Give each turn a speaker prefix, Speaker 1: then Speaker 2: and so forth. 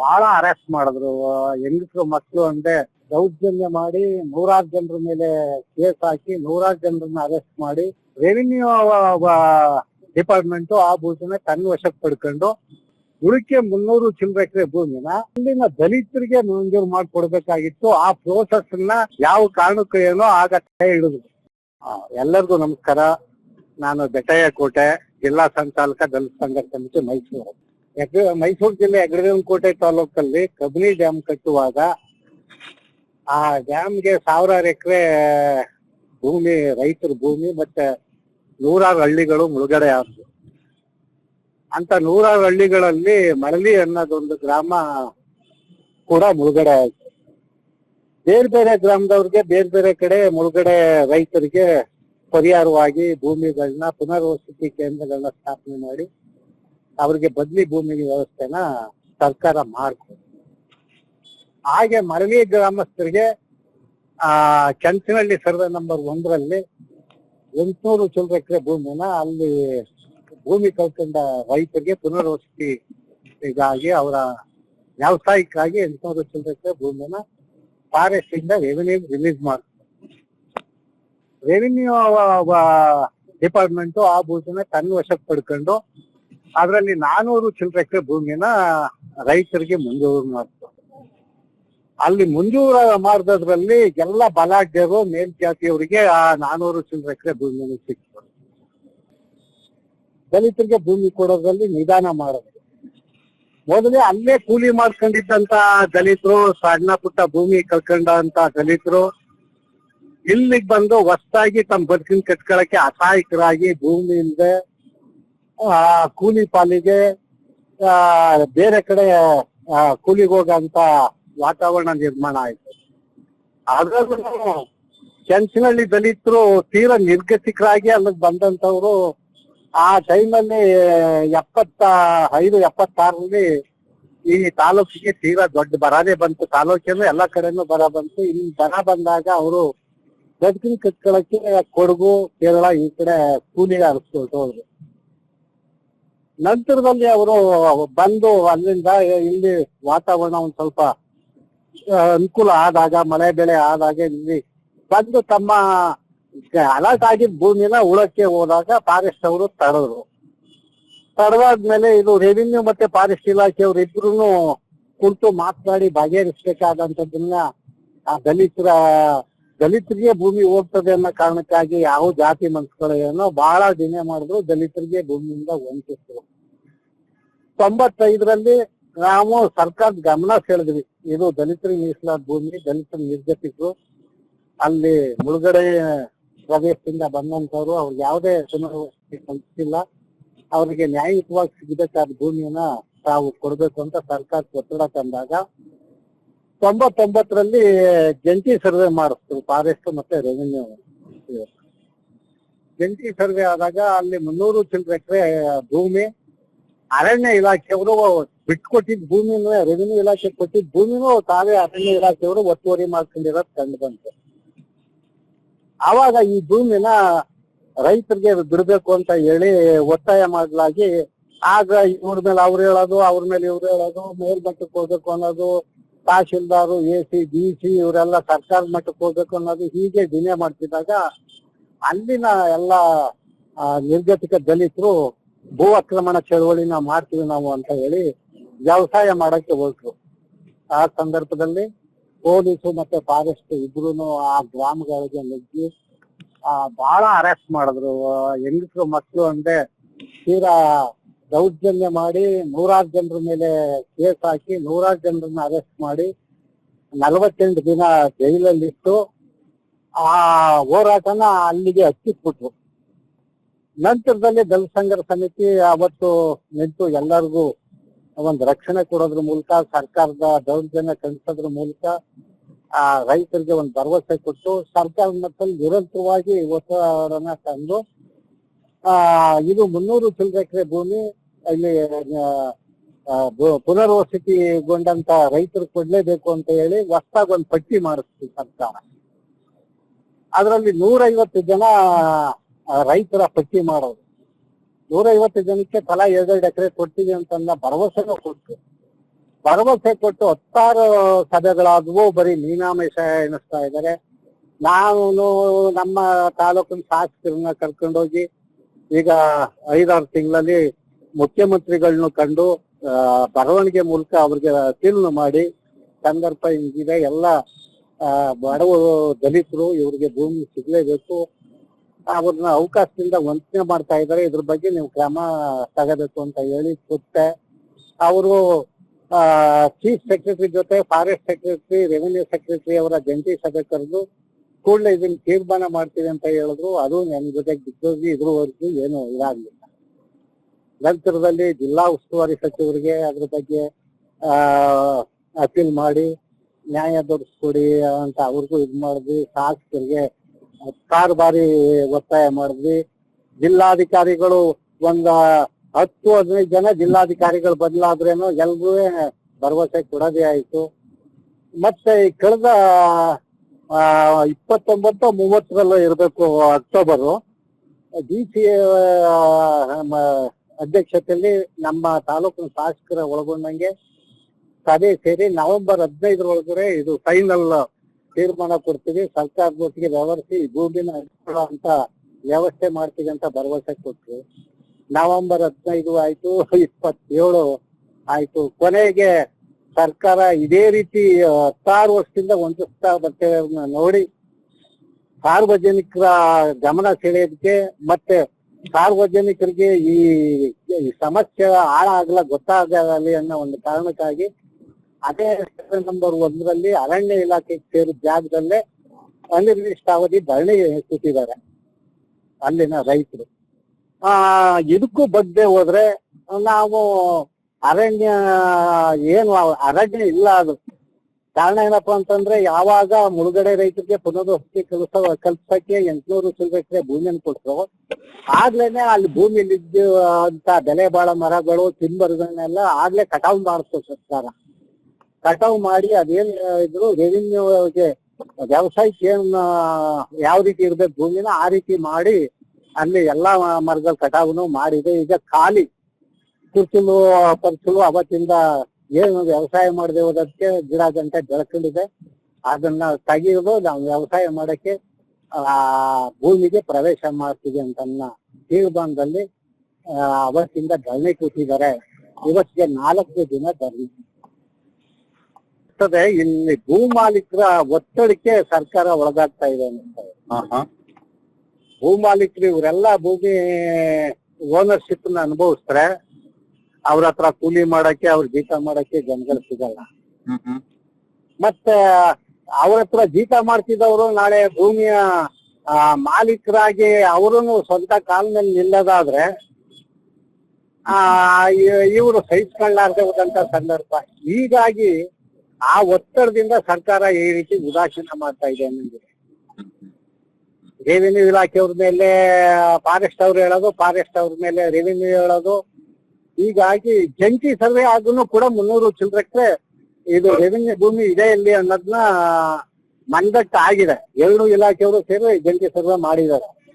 Speaker 1: ಬಹಳ ಅರೆಸ್ಟ್ ಮಾಡಿದ್ರು. ಹೆಂಗಸರು ಮಕ್ಕಳು ಅಂದ್ರೆ ದೌರ್ಜನ್ಯ ಮಾಡಿ ನೂರಾರು ಜನರ ಮೇಲೆ ಕೇಸ್ ಹಾಕಿ ನೂರಾರು ಜನರನ್ನ ಅರೆಸ್ಟ್ ಮಾಡಿ ರೆವಿನ್ಯೂ ಡಿಪಾರ್ಟ್ಮೆಂಟ್ ಆ ಭೂಮಿನ ತನ್ನ ವಶಕ್ಕೆ ಪಡ್ಕೊಂಡು ಉಳಿಕೆ ಮುನ್ನೂರು ಚಿಲ್ಲರೆ ಎಕರೆ ಭೂಮಿನ ಅಲ್ಲಿನ ದಲಿತರಿಗೆ ಮಂಜೂರು ಮಾಡಿಕೊಡ್ಬೇಕಾಗಿತ್ತು. ಆ ಪ್ರೋಸೆಸ್ನ ಯಾವ ಕಾರಣಕ್ಕೂ ಏನೋ ಆಗ ಹಿಡಿದ್ರು ಎಲ್ಲರಿಗೂ ನಮಸ್ಕಾರ. ನಾನು ಬೆಟ್ಟಯ್ಯ ಕೋಟೆ ಜಿಲ್ಲಾ ಸಂಚಾಲಕ ದಲಿತ ಸಂಘರ್ಷ ಸಮಿತಿ ಮೈಸೂರು. ಮೈಸೂರು ಜಿಲ್ಲೆ ಹೆಗ್ಗಡದೇವನ ಕೋಟೆ ತಾಲೂಕಲ್ಲಿ ಕಬಿನಿ ಡ್ಯಾಮ್ ಕಟ್ಟುವಾಗ ಆ ಡ್ಯಾಮ್ಗೆ ಸಾವಿರಾರು ಎಕರೆ ಭೂಮಿ, ರೈತರ ಭೂಮಿ ಮತ್ತೆ ನೂರಾರು ಹಳ್ಳಿಗಳು ಮುಳುಗಡೆ ಆದ್ರು ಅಂತ ನೂರಾರು ಹಳ್ಳಿಗಳಲ್ಲಿ ಮರಳಿ ಅನ್ನೋದೊಂದು ಗ್ರಾಮ ಕೂಡ ಮುಳುಗಡೆ ಆಯ್ತು. ಬೇರೆ ಬೇರೆ ಗ್ರಾಮದವ್ರಿಗೆ ಬೇರೆ ಬೇರೆ ಕಡೆ ಮುಳುಗಡೆ ರೈತರಿಗೆ ಪರಿಹಾರವಾಗಿ ಭೂಮಿಗಳನ್ನ ಪುನರ್ವಸತಿ ಕೇಂದ್ರಗಳನ್ನ ಸ್ಥಾಪನೆ ಮಾಡಿ ಅವ್ರಿಗೆ ಬದ್ಲಿ ಭೂಮಿ ವ್ಯವಸ್ಥೆನ ಸರ್ಕಾರ ಮಾಡ್ಕೊ ಹಾಗೆ ಮರಳಿ ಗ್ರಾಮಸ್ಥರಿಗೆ, ಆ ಕೆಂಚಿನಲ್ಲಿ ಸರ್ವೆ ನಂಬರ್ ಒಂದರಲ್ಲಿ ಎಂಟುನೂರು ಚಿಲ್ಲರೆ ಎಕರೆ ಭೂಮಿನ ಅಲ್ಲಿ ಭೂಮಿ ಕಳ್ಕೊಂಡ ರೈತರಿಗೆ ಪುನರ್ವಸತಿ ಇದಾಗಿ ಅವರ ವ್ಯಾವಸಾಯಿಕವಾಗಿ ಎಂಟುನೂರು ಚಿಲ್ಲರೆ ಎಕರೆ ಭೂಮಿನ ಫಾರೆಸ್ಟ್ ಇಂದ ರೆವಿನ್ಯೂ ರಿಲೀಸ್ ಮಾಡ್ತಾರೆ ರೆವಿನ್ಯೂ ಡಿಪಾರ್ಟ್ಮೆಂಟ್ ಆ ಭೂಮಿನ ತನ್ನ ವಶಕ್ಕೆ ಪಡ್ಕೊಂಡು ಅದರಲ್ಲಿ ನಾನೂರು ಚಿಲ್ಲರೆ ಎಕರೆ ಭೂಮಿನ ರೈತರಿಗೆ ಮಂಜೂರು ಮಾಡ್ತಾರೆ ಅಲ್ಲಿ ಮಂಜೂರು ಮಾಡಿದ್ರಲ್ಲಿ ಎಲ್ಲ ಬಲಾಢ್ಯರು, ಮೇಲ್ಜಾತಿಯವರಿಗೆ ಆ ನಾನೂರು ಚಿಲ್ಲರೆ ಎಕರೆ ಭೂಮಿಯನ್ನು ಸಿಕ್ತು ದಲಿತರಿಗೆ ಭೂಮಿ ಕೊಡೋದ್ರಲ್ಲಿ ನಿಧಾನ ಮಾಡೋದು ಮೊದಲೇ ಅಲ್ಲೇ ಕೂಲಿ ಮಾಡ್ಕೊಂಡಿದ್ದಂತ ದಲಿತರು, ಸಣ್ಣ ಪುಟ್ಟ ಭೂಮಿ ಕಳ್ಕೊಂಡಂತ ದಲಿತರು, ಇಲ್ಲಿಗೆ ಬಂದು ಹೊಸದಾಗಿ ತಮ್ಮ ಬದುಕಿನ ಕಟ್ಕೊಳಕ್ಕೆ ಅಸಹಾಯಕರಾಗಿ ಭೂಮಿ ಇಲ್ಲದೆ ಆ ಕೂಲಿ ಪಾಲಿಗೆ ಬೇರೆ ಕಡೆ ಕೂಲಿಗೆ ಹೋಗಂತ ವಾತಾವರಣ ನಿರ್ಮಾಣ ಆಯ್ತು. ಆದ್ರೂ ಕೆಂಚನಹಳ್ಳಿ ದಲಿತರು ತೀರಾ ನಿರ್ಗತಿಕರಾಗಿ ಅಲ್ಲಿಗೆ ಬಂದಂತವ್ರು ಆ ಟೈಮಲ್ಲಿ ಎಪ್ಪತ್ತ ಐದು, ಎಪ್ಪತ್ತಾರರಲ್ಲಿ ಈ ತಾಲೂಕಿಗೆ ತೀರಾ ದೊಡ್ಡ ಬರಾನೇ ಬಂತು. ತಾಲೂಕಿನ ಎಲ್ಲ ಕಡೆನೂ ಬರ ಬಂತು. ಇಲ್ಲಿ ಬರ ಬಂದಾಗ ಅವರು ಬದುಕಿನ ಕಟ್ಕೊಳಕ್ಕೆ ಕೊಡಗು, ಕೇರಳ ಈ ಕಡೆ ಕೂಲಿಗೆ ಹರಿಸ್ಕೊಳ್ತು ಹೋದ್ರು. ನಂತರದಲ್ಲಿ ಅವರು ಬಂದು ಅಲ್ಲಿಂದ ಇಲ್ಲಿ ವಾತಾವರಣ ಒಂದು ಸ್ವಲ್ಪ ಅನುಕೂಲ ಆದಾಗ, ಮಳೆ ಬೆಳೆ ಆದಾಗ ಇಲ್ಲಿ ಬಂದು ತಮ್ಮ ಅಲರ್ಟ್ ಆಗಿದ್ದ ಭೂಮಿನ ಉಳಕ್ಕೆ ಹೋದಾಗ ಫಾರೆಸ್ಟ್ ಅವರು ತಡೆದ್ರು ತಡವಾದ್ಮೇಲೆ ಇದು ರೆವಿನ್ಯೂ ಮತ್ತೆ ಫಾರೆಸ್ಟ್ ಇಲಾಖೆಯವರು ಇಬ್ರು ಕುಳಿತು ಮಾತನಾಡಿ ಬಗೆಹರಿಸಬೇಕಾದಂತದನ್ನ ಆ ದಲಿತರ ದಲಿತರಿಗೆ ಭೂಮಿ ಹೋಗ್ತದೆ ಅನ್ನೋ ಕಾರಣಕ್ಕಾಗಿ ಯಾವ ಜಾತಿ ಮನ್ಸುಗಳು ಏನೋ ಬಹಳ ದಿನ ಮಾಡಿದ್ರು ದಲಿತರಿಗೆ ಭೂಮಿಯಿಂದ ವಂಚಿಸಿದ್ರು ತೊಂಬತ್ತೈದರಲ್ಲಿ ನಾವು ಸರ್ಕಾರದ ಗಮನ ಸೆಳೆದ್ವಿ. ಇದು ದಲಿತರಿಗೆ ಮೀಸಲಾದ ಭೂಮಿ, ದಲಿತರು ನಿರ್ಗತಿಕರು ಅಲ್ಲಿ ಮುಳುಗಡೆ ಪ್ರದೇಶದಿಂದ ಬಂದಂತವ್ರು ಅವ್ರಿಗೆ ಯಾವುದೇ ಪುನರ್ವಸತಿ ಕಲ್ಪಿಸಿಲ್ಲ. ಅವರಿಗೆ ನ್ಯಾಯಯುತವಾಗಿ ಸಿಗಬೇಕಾದ ಭೂಮಿಯನ್ನ ತಾವು ಕೊಡ್ಬೇಕು ಅಂತ ಸರ್ಕಾರಕ್ಕೆ ಒತ್ತಡ ತಂದಾಗ ತೊಂಬತ್ತೊಂಬತ್ತರಲ್ಲಿ ಜಂಟಿ ಸರ್ವೆ ಮಾಡಿಸ್ತು, ಫಾರೆಸ್ಟ್ ಮತ್ತೆ ರೆವಿನ್ಯೂ. ಜಂಟಿ ಸರ್ವೆ ಆದಾಗ ಅಲ್ಲಿ ಮುನ್ನೂರು ಚಿಲ್ಲರೆ ಎಕರೆ ಭೂಮಿ, ಅರಣ್ಯ ಇಲಾಖೆಯವರು ಬಿಟ್ಕೊಟ್ಟಿದ್ದ ಭೂಮಿನೂ ರೆವಿನ್ಯೂ ಇಲಾಖೆ ಕೊಟ್ಟಿದ್ದ ಭೂಮಿನೂ ತಾವೇ ಅರಣ್ಯ ಇಲಾಖೆಯವರು ಒತ್ತುವರಿ ಮಾಡ್ಕೊಂಡಿರೋದು ಕಂಡು ಬಂತು. ಆವಾಗ ಈ ಭೂಮಿನ ರೈತರಿಗೆ ಬಿಡಬೇಕು ಅಂತ ಹೇಳಿ ಒತ್ತಾಯ ಮಾಡಲಾಗಿ, ಆಗ ಇವ್ರ ಮೇಲೆ ಅವ್ರು ಹೇಳೋದು, ಅವ್ರ ಮೇಲೆ ಇವ್ರು ಹೇಳೋದು, ಮೇಲ್ಮಟ್ಟಕ್ಕೆ ಹೋಗ್ಬೇಕು ಅನ್ನೋದು tahsildar, A C D C ಇವರೆಲ್ಲ ಸರ್ಕಾರ ಮಟ್ಟಕ್ಕೆ ಹೋಗ್ಬೇಕು ಅನ್ನೋದು ಹೀಗೆ ಡಿನೇ ಮಾಡ್ತಿದ್ದಾಗ ಅಲ್ಲಿನ ಎಲ್ಲ ನಿರ್ಗತಿಕ ದಲಿತರು ಭೂ ಆಕ್ರಮಣ ಚಳವಳಿನ ಮಾಡ್ತೀವಿ ನಾವು ಅಂತ ಹೇಳಿ ವ್ಯವಸಾಯ ಮಾಡಕ್ಕೆ ಹೊರಟ್ರು ಆ ಸಂದರ್ಭದಲ್ಲಿ ಪೊಲೀಸು ಮತ್ತೆ ಫಾರೆಸ್ಟ್ ಇಬ್ರು ಆ ಗ್ರಾಮಗಳಿಗೆ ನುಗ್ಗಿ, ಆ ಬಹಳ ಅರೆಸ್ಟ್ ಮಾಡಿದ್ರು. ಹೆಂಗಸರು ಮಕ್ಕಳು ಅಂದ್ರೆ ತೀರಾ ದೌರ್ಜನ್ಯ ಮಾಡಿ ನೂರಾರು ಜನರ ಮೇಲೆ ಕೇಸ್ ಹಾಕಿ ನೂರಾರು ಜನರನ್ನ ಅರೆಸ್ಟ್ ಮಾಡಿ ನಲವತ್ತೆಂಟು ದಿನ ಜೈಲಲ್ಲಿ ಇಟ್ಟು ಆ ಹೋರಾಟನ ಅಲ್ಲಿಗೆ ಹಚ್ಚಿಟ್ಬಿಟ್ರು. ನಂತರದಲ್ಲಿ ದಲಿತ ಸಮಿತಿ ಅವತ್ತು ನಿಂತು ಎಲ್ಲರಿಗೂ ಒಂದು ರಕ್ಷಣೆ ಕೊಡೋದ್ರ ಮೂಲಕ, ಸರ್ಕಾರದ ದೌರ್ಜನ್ಯ ಕಣಿಸೋದ್ರ ಮೂಲಕ, ಆ ರೈತರಿಗೆ ಒಂದು ಭರವಸೆ ಕೊಟ್ಟು ಸರ್ಕಾರದ ಮಟ್ಟದಲ್ಲಿ ನಿರಂತರವಾಗಿ ಒತ್ತಡನ ತಂದು, ಆ ಇದು ಮುನ್ನೂರು ಚಿಲ್ಲರೆ ಎಕರೆ ಭೂಮಿ ಭೂ- ಪುನರ್ವಸತಿಗೊಂಡಂತ ರೈತರು ಕೊಡ್ಲೇಬೇಕು ಅಂತ ಹೇಳಿ ಹೊಸದಾಗಿ ಒಂದು ಪಟ್ಟಿ ಮಾಡಿಸ್ತು ಸರ್ಕಾರ. ಅದರಲ್ಲಿ ನೂರೈವತ್ತು ಜನ ರೈತರ ಪಟ್ಟಿ ಮಾಡೋದು ನೂರೈವತ್ತು ಜನಕ್ಕೆ ತಲಾ ಎರಡೆರಡು ಎಕರೆ ಕೊಡ್ತೀವಿ ಅಂತಂದ ಭರವಸೆನೂ ಕೊಟ್ಟು ಭರವಸೆ ಕೊಟ್ಟು ಹತ್ತಾರು ಸಭೆಗಳಾದವು ಬರೀ ಮೀನಾಮೇಷ ಎಣಿಸ್ತಾ ಇದ್ದಾರೆ. ನಾನು ನಮ್ಮ ತಾಲೂಕಿನ ಶಾಸಕರನ್ನ ಕರ್ಕೊಂಡೋಗಿ ಈಗ ಐದಾರು ತಿಂಗಳಲ್ಲಿ ಮುಖ್ಯಮಂತ್ರಿಗಳನ್ನ ಕಂಡು ಬರವಣಿಗೆ ಮೂಲಕ ಅವ್ರಿಗೆ ಅಪೀಲ್ನ ಮಾಡಿ ಸಂದರ್ಭ ಹಿಂಗಿದೆ. ಎಲ್ಲ ಬಡವ ದಲಿತರು ಇವರಿಗೆ ಭೂಮಿ ಸಿಗ್ಲೇಬೇಕು. ಅವ್ರನ್ನ ಅವಕಾಶದಿಂದ ವಂಚನೆ ಮಾಡ್ತಾ ಇದ್ದಾರೆ. ಇದ್ರ ಬಗ್ಗೆ ನೀವು ಕ್ರಮ ತಗಬೇಕು ಅಂತ ಹೇಳಿ ಕೊಟ್ಟೆ ಅವರು ಚೀಫ್ ಸೆಕ್ರೆಟರಿ ಜೊತೆ ಫಾರೆಸ್ಟ್ ಸೆಕ್ರೆಟರಿ, ರೆವಿನ್ಯೂ ಸೆಕ್ರೆಟರಿ ಅವರ ಜಂಟಿ ಸಭೆ ಕರೆದು ಕೂಡಲೇ ಇದನ್ನ ತೀರ್ಮಾನ ಮಾಡ್ತೀವಿ ಅಂತ ಹೇಳಿದ್ರು. ಅದು ನನ್ನ ಜೊತೆಗೆ ಬಿದ್ದೋಗಿ ಇದ್ರವರೆಗೂ ಏನು ಇದಾಗಲಿಲ್ಲ. ನಂತರದಲ್ಲಿ ಜಿಲ್ಲಾ ಉಸ್ತುವಾರಿ ಸಚಿವರಿಗೆ ಅದ್ರ ಬಗ್ಗೆ ಅಪೀಲ್ ಮಾಡಿ, ನ್ಯಾಯ ದೊರಕಿಸ್ಕೊಡಿ ಅಂತ ಅವ್ರಿಗೂ ಇದು ಮಾಡಿದ್ವಿ. ಶಾಸಕರಿಗೆ ಹತ್ತಾರು ಬಾರಿ ಒತ್ತಾಯ ಮಾಡಿದ್ವಿ. ಜಿಲ್ಲಾಧಿಕಾರಿಗಳು ಒಂದ ಹತ್ತು ಹದಿನೈದು ಜನ ಜಿಲ್ಲಾಧಿಕಾರಿಗಳು ಬದಲಾದ್ರೇನು ಎಲ್ಗೂ ಭರವಸೆ ಕೊಡೋದೇ ಆಯ್ತು. ಮತ್ತೆ ಈ ಕಳೆದ ಇಪ್ಪತ್ತೊಂಬತ್ತು ಮೂವತ್ತರಲ್ಲೂ ಇರಬೇಕು ಅಕ್ಟೋಬರು. ಡಿ ಸಿ ಅಧ್ಯಕ್ಷತೆಯಲ್ಲಿ ನಮ್ಮ ತಾಲೂಕಿನ ಶಾಸಕರ ಒಳಗೊಂಡಂಗೆ ಸಭೆ ಸೇರಿ ನವೆಂಬರ್ ಹದಿನೈದರೊಳಗಡೆ ಇದು ಫೈನಲ್ ತೀರ್ಮಾನ ಕೊಡ್ತೀವಿ. ಸರ್ಕಾರದೊಟ್ಟಿಗೆ ವ್ಯವಹರಿಸಿ ಭೂಮಿನ ಅಂತ ವ್ಯವಸ್ಥೆ ಮಾಡ್ತೀವಿ ಅಂತ ಭರವಸೆ ಕೊಟ್ರು. ನವೆಂಬರ್ ಹದಿನೈದು ಆಯ್ತು, ಇಪ್ಪತ್ತೇಳು ಆಯ್ತು. ಕೊನೆಗೆ ಸರ್ಕಾರ ಇದೇ ರೀತಿ ಹತ್ತಾರು ವರ್ಷದಿಂದ ವಂಚಿಸ್ತಾ ಬರ್ತೇವೆ ನೋಡಿ, ಸಾರ್ವಜನಿಕರ ಗಮನ ಸೆಳೆಯೋದಕ್ಕೆ ಮತ್ತೆ ಸಾರ್ವಜನಿಕರಿಗೆ ಈ ಸಮಸ್ಯೆ ಹಾಳಾಗಲ್ಲ ಗೊತ್ತಾಗಲಿ ಅನ್ನೋ ಒಂದು ಕಾರಣಕ್ಕಾಗಿ ಅದೇ ನಂಬರ್ ಒಂದರಲ್ಲಿ ಅರಣ್ಯ ಇಲಾಖೆಗೆ ಸೇರಿದ ಜಾಗದಲ್ಲೇ ಅನಿರ್ದಿಷ್ಟಾವಧಿ ಧರಣಿ ಕೂತಿದ್ದಾರೆ ಅಲ್ಲಿನ ರೈತರು. ಆ, ಇದಕ್ಕೂ ಬಗ್ಗೆ ಹೋದ್ರೆ ನಾವು ಅರಣ್ಯ ಏನು ಅರಣ್ಯ ಇಲ್ಲ ಅದು ಕಾರಣ ಏನಪ್ಪಾ ಅಂತಂದ್ರೆ ಯಾವಾಗ ಮುಳುಗಡೆ ರೈತರಿಗೆ ಪುನರ್ವಸತಿ ಕೆಲಸ ಕಲ್ಪಕ್ಕೆ ಎಂಟ್ನೂರು ಎಕರೆ ಭೂಮಿಯನ್ನು ಕೊಟ್ಟರು ಆಗ್ಲೇನೆ ಅಲ್ಲಿ ಭೂಮಿಯಲ್ಲಿ ಅಂತ ಬೆಲೆ ಬಾಳ ಮರಗಳು ತಿಂಬರ್ಗಳನ್ನೆಲ್ಲ ಆಗ್ಲೇ ಕಟಾವ್ ಮಾಡಿಸ್ತು ಸರ್ಕಾರ. ಕಟಾವ್ ಮಾಡಿ ಅದೇನ್ ಇದ್ರು ರೆವಿನ್ಯೂಗೆ ವ್ಯವಸಾಯಕ್ಕೆ ಏನ್, ಯಾವ ರೀತಿ ಇರ್ಬೇಕು ಭೂಮಿನ ಆ ರೀತಿ ಮಾಡಿ ಅಲ್ಲಿ ಎಲ್ಲಾ ಮರಗಳ ಕಟಾವ್ನು ಮಾಡಿದೆ. ಈಗ ಖಾಲಿ ಕುರ್ಚಲು ಪರ್ಚಲು ಅವತ್ತಿಂದ ಏನು ವ್ಯವಸಾಯ ಮಾಡದೆ ಹೋದಕ್ಕೆ ಗಿಡ ಗಂಟೆ ಬೆಳ್ಕೊಂಡಿದೆ. ಅದನ್ನ ತೆಗೆಯೋದು ನಾವು ವ್ಯವಸಾಯ ಮಾಡಕ್ಕೆ ಆ ಭೂಮಿಗೆ ಪ್ರವೇಶ ಮಾಡ್ತೀವಿ ಅಂತನ್ನ ತೀರ್ಮಾನದಲ್ಲಿ ಅವತ್ತಿಂದ ಧರಣಿ ಕೂತಿದ್ದಾರೆ. ಇವತ್ತಿಗೆ ನಾಲ್ಕು ದಿನ ಧರಣಿ. ಇಲ್ಲಿ ಭೂ ಮಾಲೀಕರ ಒತ್ತಡಕ್ಕೆ ಸರ್ಕಾರ ಒಳಗಾಗ್ತಾ ಇದೆ ಅನ್ನಿಸ್ತಾರೆ ಭೂ ಮಾಲೀಕರು ಇವರೆಲ್ಲ ಭೂಮಿ ಓನರ್ಶಿಪ್ನ ಅನುಭವಿಸ್ತಾರೆ. ಅವ್ರ ಹತ್ರ ಕೂಲಿ ಮಾಡಕ್ಕೆ ಅವ್ರ ಜೀತ ಮಾಡಕ್ಕೆ ಜನಗಳು ಸಿಗಲ್ಲ. ಮತ್ತೆ ಅವ್ರ ಹತ್ರ ಜೀತ ಮಾಡ್ತಿದ್ದವರು ನಾಳೆ ಭೂಮಿಯ ಮಾಲೀಕರಾಗಿ ಅವರು ಸ್ವಂತ ಕಾಲದಲ್ಲಿ ಮೇಲೆ ನಿಲ್ಲದಾದ್ರೆ ಆ ಇವರು ಸಹಿಸ್ಕೊಳ್ಳಾರ್ದೆ ಹೋದಂತ ಸಂದರ್ಭ. ಹೀಗಾಗಿ ಆ ಒತ್ತಡದಿಂದ ಸರ್ಕಾರ ಈ ರೀತಿ ಉದಾಸೀನ ಮಾಡ್ತಾ ಇದೆ ಅನ್ನೋದಿದೆ ರೆವಿನ್ಯೂ ಇಲಾಖೆಯವ್ರ ಮೇಲೆ ಫಾರೆಸ್ಟ್ ಅವ್ರು ಹೇಳೋದು ಫಾರೆಸ್ಟ್ ಅವ್ರ ಮೇಲೆ ರೆವಿನ್ಯೂ ಹೇಳೋದು ಹೀಗಾಗಿ ಜಂಟಿ ಸರ್ವೆ ಆದ್ರೂ ಕೂಡ ಮುನ್ನೂರು ಚಿಲ್ಲರಕ್ಕೆ ಇದು ರೆವಿನ್ಯೂ ಭೂಮಿ ಇದೆ ಇಲ್ಲಿ ಅನ್ನೋದನ್ನ ಮನದಟ್ಟು ಆಗಿದೆ ಎರಡು ಇಲಾಖೆಯವರು ಸೇರಿ ಜಂಟಿ ಸರ್ವೆ ಮಾಡಿದ್ದಾರೆ.